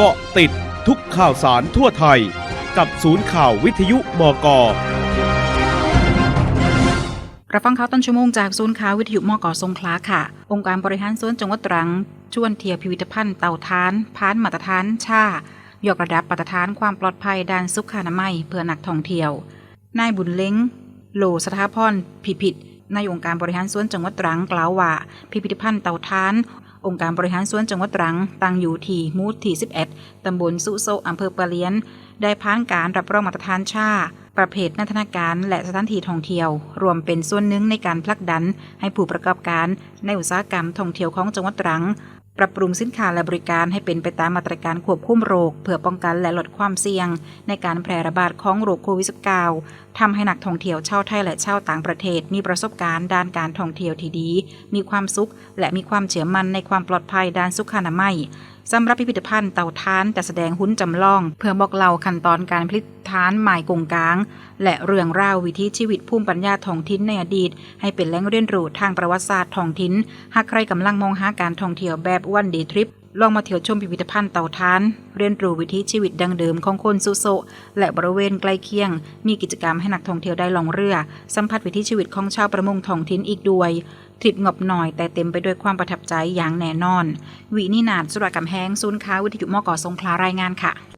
เกาะติดทุกข่าวสารทั่วไทย กับศูนย์ข่าววิทยุมกรับฟังข่าวต้นชั่วโมงจากศูนย์ข่าววิทยุมกสงขลาค่ะ องค์การบริหารส่วนจังหวัดตรัง ชวนเทียบพิพิธภัณฑ์เต่าทานพานมาตรฐานชายกระดับมาตรฐานความปลอดภัยด้านสุขอนามัยเพื่อนักท่องเที่ยวนายบุญเล้งโลสถาพรพิพิธนายองค์การบริหารส่วนจังหวัดตรังกล่าวว่า พิพิธภัณฑ์เต่าทาน องค์การบริหารส่วนจังหวัดตรัง ตั้งอยู่ที่หมูที่ 11 ตำบลสุโซอำเภอปะเลียน ได้ผ่านการรับรองมาตรฐานชา ประเภทนันทนาการและสถานที่ท่องเที่ยว รวมเป็นส่วนหนึ่งในการผลักดัน ให้ผู้ประกอบการในอุตสาหกรรมท่องเที่ยวของจังหวัดตรัง ปรับปรุงสินค้าและบริการให้เป็นไปตามมาตรการควบคุมโรค เพื่อป้องกันและลดความเสี่ยง ในการแพร่ระบาดของโรคโควิด -19 ทำให้นักท่องเที่ยวชาวไทยและชาวต่างประเทศ มีประสบการณ์ด้านการท่องเที่ยวที่ดี มีความสุข และมีความเชื่อมั่นในความปลอดภัยด้านสุขอนามัยสำหรับพิพิธภัณฑ์เต่าทานจะแสดงหุ้นจำลอง เพื่อบอกเล่าขั้นตอนการผลิต ทานหมายกงกลาง และเรื่องราววิถีชีวิตภูมิปัญญาท้องถิ่นในอดีต ให้เป็นแหล่งเรียนรู้ทางประวัติศาสตร์ท้องถิ่นหากใครกำลังมองหาการท่องเที่ยวแบบวันเดย์ทริปลองมาเที่ยวชมพิพิธภัณฑ์เต่าทาน เรียนรู้วิถีชีวิตดังเดิมของคนสุโซและบริเวณใกล้เคียง มีกิจกรรมให้นักท่องเที่ยวได้ลองเรือ สัมผัสวิถีชีวิตของชาวประมงท้องถิ่นอีกด้วยทริปงบหน่อยแต่เต็มไปด้วยความประทับใจอย่างแน่นอน วินินาศสุรกำแห้งศูนย์ค้าวิทยุมกสงขลารายงานค่ะ